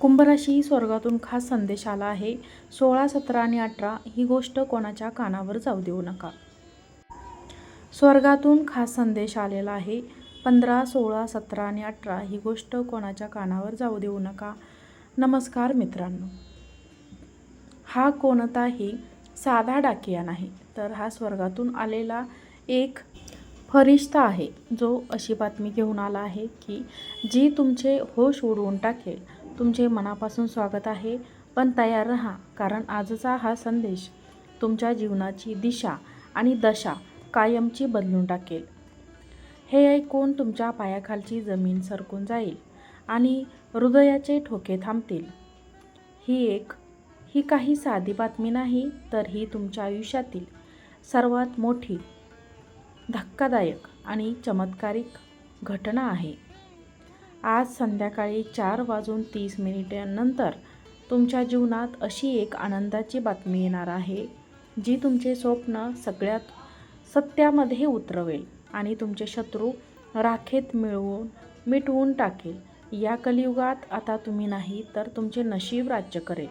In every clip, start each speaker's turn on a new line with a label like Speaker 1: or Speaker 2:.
Speaker 1: कुंभराशी स्वर्गातून खास संदेश आला आहे. सोळा सतरा आणि अठरा ही गोष्ट कोणाच्या कानावर जाऊ देऊ नका. स्वर्गातून खास संदेश आलेला आहे. पंधरा सोळा सतरा आणि अठरा ही गोष्ट कोणाच्या कानावर जाऊ देऊ नका. नमस्कार मित्रांनो. हा कोणताही साधा डाकिया नाही तर हा स्वर्गातून आलेला एक फरिश्ता आहे. जो अशी बातमी घेऊन आला आहे की जी तुमचे होश उडवून टाकेल तुमचे मनापासून स्वागत आहे. पण तयार राहा कारण आजचा हा संदेश तुमच्या जीवनाची दिशा आणि दशा कायमची बदलून टाकेल. हे ऐकून तुमच्या पायाखालची जमीन सरकून जाईल आणि हृदयाचे ठोके थांबतील. ही एक ही काही साधी बातमी नाही तर ही तुमच्या आयुष्यातील सर्वात मोठी धक्कादायक आणि चमत्कारिक घटना आहे. आज संध्याकाळी चार वाजून तीस मिनिटांनंतर तुमच्या जीवनात अशी एक आनंदाची बातमी येणार आहे जी तुमचे स्वप्न सगळ्यात सत्यामध्ये उतरवेल आणि तुमचे शत्रू राखेत मिळवून मिटवून टाकेल. या कलियुगात आता तुम्ही नाही तर तुमचे नशीब राज्य करेल.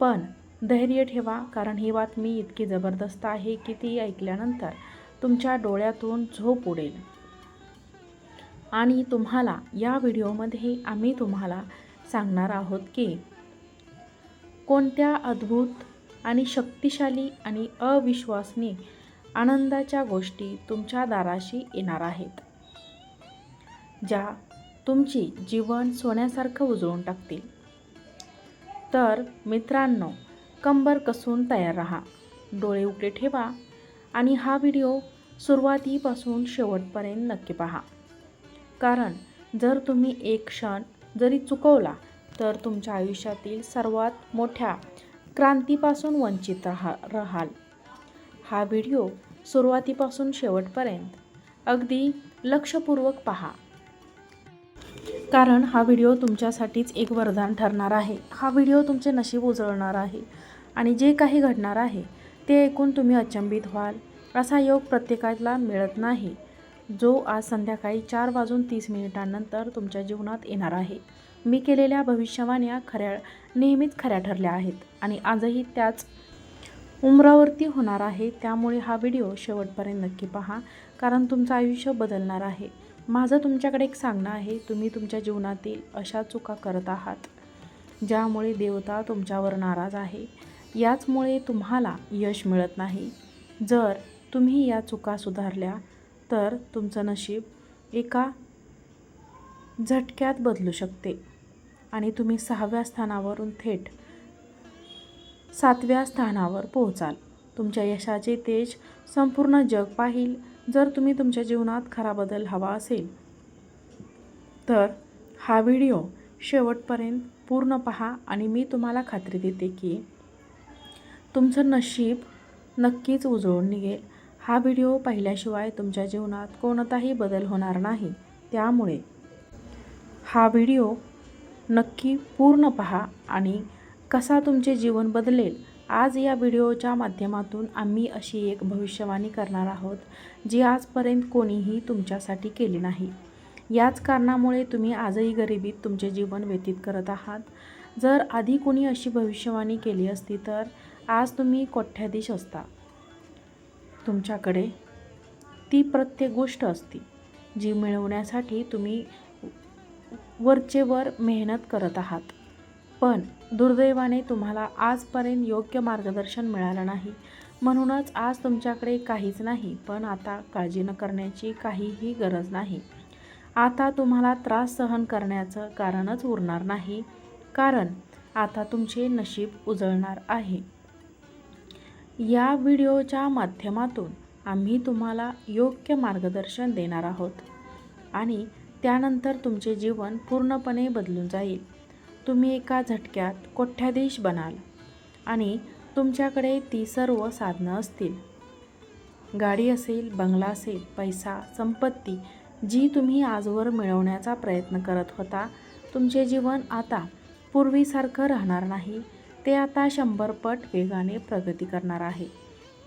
Speaker 1: पण धैर्य ठेवा कारण ही बातमी इतकी जबरदस्त आहे की ती ऐकल्यानंतर तुमच्या डोळ्यातून झोप उडेल. आणि तुम्हाला या व्हिडिओमध्ये आम्ही तुम्हाला सांगणार आहोत की कोणत्या अद्भुत आणि शक्तिशाली आणि अविश्वासनीय आनंदाच्या गोष्टी तुमच्या दाराशी येणार आहेत ज्या तुमची जीवन सोन्यासारखं उजळून टाकतील. तर मित्रांनो कंबर कसून तयार राहा डोळे उघडे ठेवा आणि हा व्हिडिओ सुरुवातीपासून शेवटपर्यंत नक्की पहा. कारण जर तुम्ही एक क्षण जरी चुकवला तर तुमच्या आयुष्यातील सर्वात मोठ्या क्रांतीपासून वंचित राहा राहाल. हा व्हिडिओ सुरुवातीपासून शेवटपर्यंत अगदी लक्षपूर्वक पहा. कारण हा व्हिडिओ तुमच्यासाठीच एक वरदान ठरणार आहे. हा व्हिडिओ तुमचे नशीब उजळणार आहे आणि जे काही घडणार आहे ते ऐकून तुम्ही अचंबित व्हाल असा योग प्रत्येकाला मिळत नाही. जो आज संध्याकाळी चार वाजून तीस मिनिटांनंतर तुमच्या जीवनात येणार आहे. मी केलेल्या भविष्यवाण्या खऱ्या नेहमीच खऱ्या ठरल्या आहेत आणि आजही त्याच उमरावरती होणार आहे. त्यामुळे हा व्हिडिओ शेवटपर्यंत नक्की पहा कारण तुमचं आयुष्य बदलणार आहे. माझं तुमच्याकडे एक सांगणं आहे तुम्ही तुमच्या जीवनातील अशा चुका करत आहात ज्यामुळे देवता तुमच्यावर नाराज आहे. याचमुळे तुम्हाला यश मिळत नाही. जर तुम्ही या चुका सुधारल्या तर तुमचं नशीब एका झटक्यात बदलू शकते. आणि तुम्ही सहाव्या स्थानावरून थेट सातव्या स्थानावर पोहोचाल. तुमच्या यशाचे तेज संपूर्ण जग पाहिल जर तुम्ही तुमच्या जीवनात खरा बदल हवा असेल. तर हा व्हिडिओ शेवटपर्यंत पूर्ण पहा आणि मी तुम्हाला खात्री देते की तुमचं नशीब नक्कीच उजळून निघेल. हा व्हिडिओ पाहिल्याशिवाय तुमच्या जीवनात कोणताही बदल होणार नाही. त्यामुळे हा व्हिडिओ नक्की पूर्ण पहा आणि कसा तुमचे जीवन बदलेल आज या व्हिडिओच्या माध्यमातून आम्ही अशी एक भविष्यवाणी करणार आहोत जी आजपर्यंत कोणीही तुमच्यासाठी केली नाही. याच कारणामुळे तुम्ही आजही गरिबीत तुमचे जीवन व्यतीत करत आहात. जर आधी कोणी अशी भविष्यवाणी केली असती तर आज तुम्ही कोठ्याधीश असता. तुमच्याकडे ती प्रत्येक गोष्ट असती जी मिळवण्यासाठी तुम्ही वरचेवर मेहनत करत आहात. पण दुर्दैवाने तुम्हाला आजपर्यंत योग्य मार्गदर्शन मिळालं नाही. म्हणूनच आज तुमच्याकडे काहीच नाही पण आता काळजी न करण्याची काहीही गरज नाही. आता तुम्हाला त्रास सहन करण्याचं कारणच उरणार नाही कारण आता तुमचे नशीब उजळणार आहे. या व्हिडिओच्या माध्यमातून आम्ही तुम्हाला योग्य मार्गदर्शन देणार आहोत. आणि त्यानंतर तुमचे जीवन पूर्णपणे बदलून जाईल. तुम्ही एका झटक्यात कोठ्याधीश बनाल? आणि तुमच्याकडे ती सर्व साधनं असतील. गाडी असेल बंगला असेल पैसा संपत्ती जी तुम्ही आजवर मिळवण्याचा प्रयत्न करत होता तुमचे जीवन आता पूर्वीसारखं राहणार नाही. ते आता शंभरपट वेगाने प्रगती करणार आहे.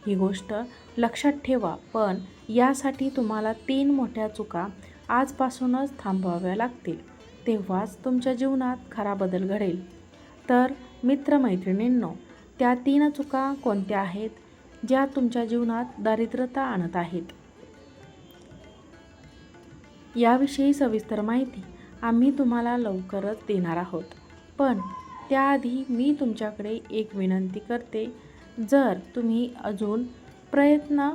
Speaker 1: ही गोष्ट लक्षात ठेवा पण यासाठी तुम्हाला तीन मोठ्या चुका आजपासूनच थांबवाव्या लागतील. तेव्हाच तुमच्या जीवनात खरा बदल घडेल. तर मित्रमैत्रिणींनो त्या तीन चुका कोणत्या आहेत ज्या तुमच्या जीवनात दारिद्रता आणत आहेत? याविषयी सविस्तर माहिती आम्ही तुम्हाला लवकरच देणार आहोत. पण त्याआधी मी तुमच्याकडे एक विनंती करते. जर तुम्ही अजून प्रयत्न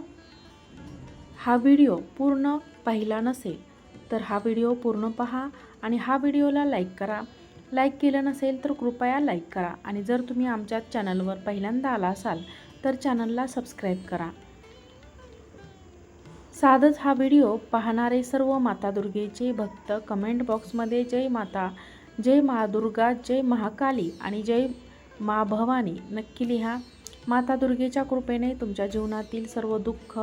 Speaker 1: हा व्हिडिओ पूर्ण पाहिला नसेल तर हा व्हिडिओ पूर्ण पहा आणि हा व्हिडिओला लाईक करा. लाईक केलं नसेल तर कृपया लाईक करा आणि जर तुम्ही आमच्या चॅनलवर पहिल्यांदा आला असाल तर चॅनलला सबस्क्राईब करा. साधच हा व्हिडिओ पाहणारे सर्व माता दुर्गेचे भक्त कमेंट बॉक्समध्ये जय माता जय मा दुर्गा जय महाकाली आणि जय मा भवानी. नक्की लिहा. माता दुर्गेच्या कृपेने तुमच्या जीवनातील सर्व दुःख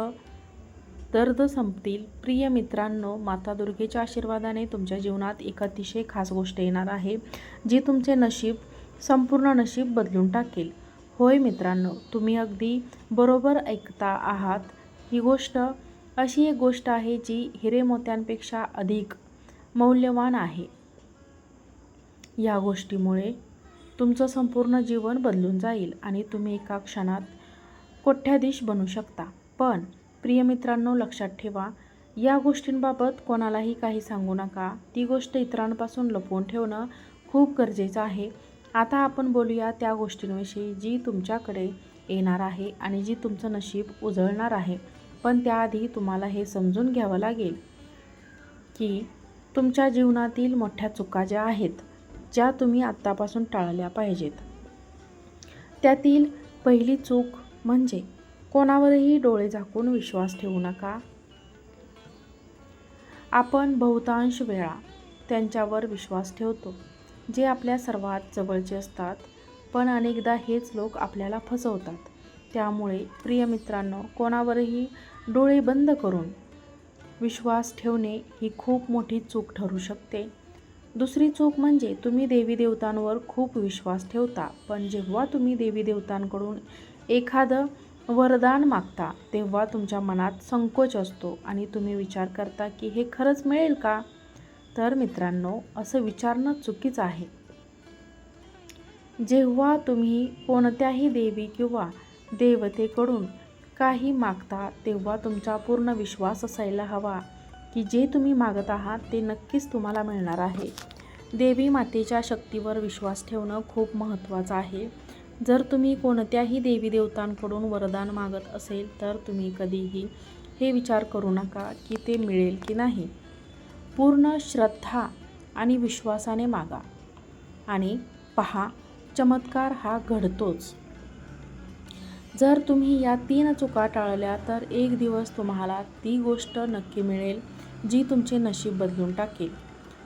Speaker 1: दर्द संपतील. प्रिय मित्रांनो माता दुर्गेच्या आशीर्वादाने तुमच्या जीवनात एक अतिशय खास गोष्ट येणार आहे जी तुमचे नशीब संपूर्ण नशीब बदलून टाकेल. होय मित्रांनो तुम्ही अगदी बरोबर ऐकता आहात. ही गोष्ट अशी एक गोष्ट आहे जी हिरे मोत्यांपेक्षा अधिक मौल्यवान आहे. या गोष्टीमुळे तुमचं संपूर्ण जीवन बदलून जाईल आणि तुम्ही एका क्षणात कोठ्याधीश बनू शकता. पण प्रिय मित्रांनो लक्षात ठेवा या गोष्टींबाबत कोणालाही काही सांगू नका. ती गोष्ट इतरांपासून लपवून ठेवणं खूप गरजेचं आहे. आता आपण बोलूया त्या गोष्टींविषयी जी तुमच्याकडे येणार आहे आणि जी तुमचं नशीब उजळणार आहे. पण त्याआधी तुम्हाला हे समजून घ्यावं लागेल की तुमच्या जीवनातील मोठ्या चुका ज्या आहेत ज्या तुम्ही आत्तापासून टाळल्या पाहिजेत. त्यातील पहिली चूक म्हणजे कोणावरही डोळे झाकून विश्वास ठेवू नका. आपण बहुतांश वेळा त्यांच्यावर विश्वास ठेवतो जे आपल्या सर्वात जवळचे असतात पण अनेकदा हेच लोक आपल्याला फसवतात. त्यामुळे प्रिय मित्रांनो कोणावरही डोळे बंद करून विश्वास ठेवणे ही खूप मोठी चूक ठरू शकते. दुसरी चूक म्हणजे तुम्ही देवी देवतांवर खूप विश्वास ठेवता पण जेव्हा तुम्ही देवी देवतांकडून एखादं वरदान मागता तेव्हा तुमच्या मनात संकोच असतो आणि तुम्ही विचार करता की हे खरंच मिळेल का? तर मित्रांनो असं विचारणं चुकीचं आहे. जेव्हा तुम्ही कोणत्याही देवी किंवा देवतेकडून काही मागता तेव्हा तुमचा पूर्ण विश्वास असायला हवा. की जे तुम्ही मागत आहात ते नक्कीच तुम्हाला मिळणार आहे. देवी मातेच्या शक्तीवर विश्वास ठेवणं खूप महत्त्वाचं आहे. जर तुम्ही कोणत्याही देवी देवतांकडून वरदान मागत असेल तर तुम्ही कधीही हे विचार करू नका की ते मिळेल की नाही. पूर्ण श्रद्धा आणि विश्वासाने मागा. आणि पहा चमत्कार हा घडतोच. जर तुम्ही या तीन चुका टाळल्या तर एक दिवस तुम्हाला ती गोष्ट नक्की मिळेल. जी तुमचे नशीब बदलून टाकेल.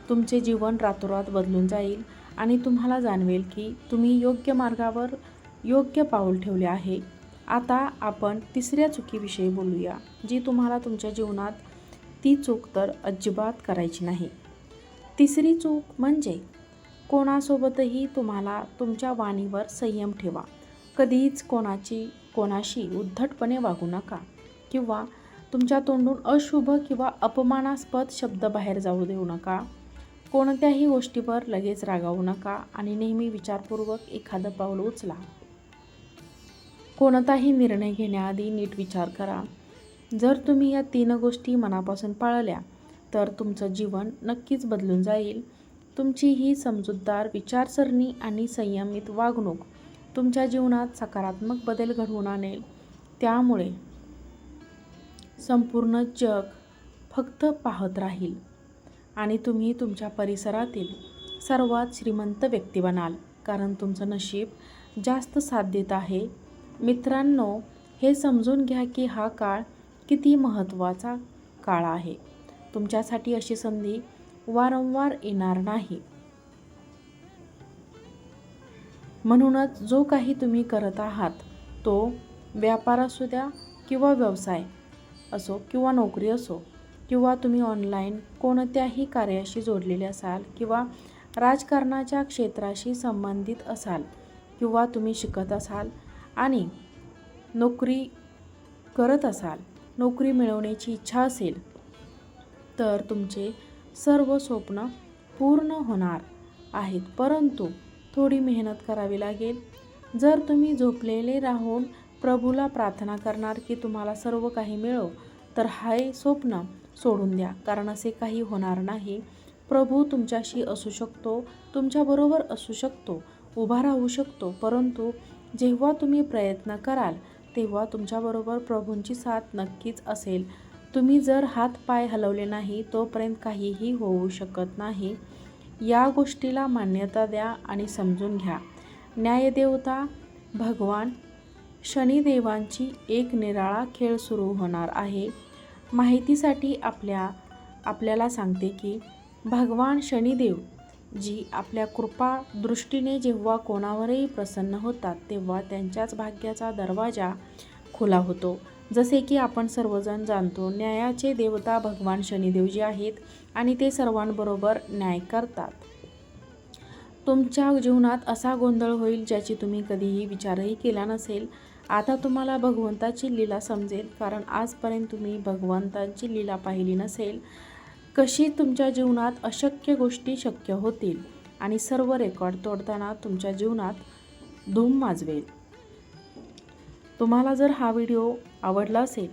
Speaker 1: तुमचे जीवन रातोरात बदलून जाईल आणि तुम्हाला जाणवेल की तुम्ही योग्य मार्गावर योग्य पाऊल ठेवले आहे. आता आपण तिसऱ्या चुकीविषयी बोलूया जी तुम्हाला तुमच्या जीवनात ती चूक तर अजिबात करायची नाही. तिसरी चूक म्हणजे कोणासोबतही तुम्हाला तुमच्या वाणीवर संयम ठेवा. कधीच कोणाची कोणाशी उद्धटपणे वागू नका किंवा तुमच्या तोंडून अशुभ किंवा अपमानास्पद शब्द बाहेर जाऊ देऊ नका. कोणत्याही गोष्टीवर लगेच रागावू नका आणि नेहमी विचारपूर्वक एखादं पाऊल उचला. कोणताही निर्णय घेण्याआधी नीट विचार करा. जर तुम्ही या तीन गोष्टी मनापासून पाळल्या तर तुमचं जीवन नक्कीच बदलून जाईल. तुमची ही समजूतदार विचारसरणी आणि संयमित वागणूक तुमच्या जीवनात सकारात्मक बदल घडवून आणेल. त्यामुळे संपूर्ण जग फक्त पाहत राहील आणि तुम्ही तुमच्या परिसरातील सर्वात श्रीमंत व्यक्ती बनाल. कारण तुमचं नशीब जास्त साथ देत आहे. मित्रांनो हे समजून घ्या की हा काळ किती महत्त्वाचा काळ आहे. तुमच्यासाठी अशी संधी वारंवार येणार नाही. म्हणूनच जो काही तुम्ही करत आहात तो व्यापार असू द्या किंवा व्यवसाय असो किंवा नोकरी असो किंवा तुम्ही ऑनलाईन कोणत्याही कार्याशी जोडलेले असाल किंवा राजकारणाच्या क्षेत्राशी संबंधित असाल किंवा तुम्ही शिकत असाल आणि नोकरी करत असाल नोकरी मिळवण्याची इच्छा असेल तर तुमचे सर्व स्वप्न पूर्ण होणार आहेत. परंतु थोडी मेहनत करावी लागेल. जर तुम्ही झोपलेले राहून प्रभूला प्रार्थना करणार की तुम्हाला सर्व काही मिळो तर हाय स्वप्न सोडून द्या. कारण असे काही होणार नाही. प्रभू तुमच्याशी असू शकतो तुमच्याबरोबर असू शकतो उभा राहू शकतो. परंतु जेव्हा तुम्ही प्रयत्न कराल तेव्हा तुमच्याबरोबर प्रभूंची साथ नक्कीच असेल. तुम्ही जर हात पाय हलवले नाही तोपर्यंत काहीही होऊ शकत नाही. या गोष्टीला मान्यता द्या आणि समजून घ्या. न्यायदेवता भगवान शनिदेवांची एक निराळा खेळ सुरू होणार आहे. माहितीसाठी आपल्या आपल्याला सांगते की भगवान शनिदेव जी आपल्या कृपा दृष्टीने जेव्हा कोणावरही प्रसन्न होतात तेव्हा त्यांच्याच भाग्याचा दरवाजा खुला होतो. जसे की आपण सर्वजण जाणतो न्यायाचे देवता भगवान शनिदेवजी आहेत आणि ते सर्वांबरोबर न्याय करतात. तुमच्या जीवनात असा गोंधळ होईल ज्याची तुम्ही कधीही विचारही केला नसेल आता तुम्हाला भगवंताची लीला समजेल कारण आजपर्यंत तुम्ही भगवंतांची लीला पाहिली नसेल कशी तुमच्या जीवनात अशक्य गोष्टी शक्य होतील आणि सर्व रेकॉर्ड तोडताना तुमच्या जीवनात धूम माजवेल. तुम्हाला जर हा व्हिडिओ आवडला असेल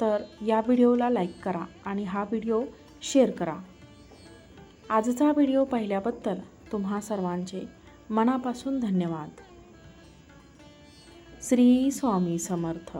Speaker 1: तर या व्हिडिओला लाईक करा आणि हा व्हिडिओ शेअर करा. आजचा व्हिडिओ पाहिल्याबद्दल तुम्हा सर्वांचे मनापासून धन्यवाद. श्री स्वामी समर्थ.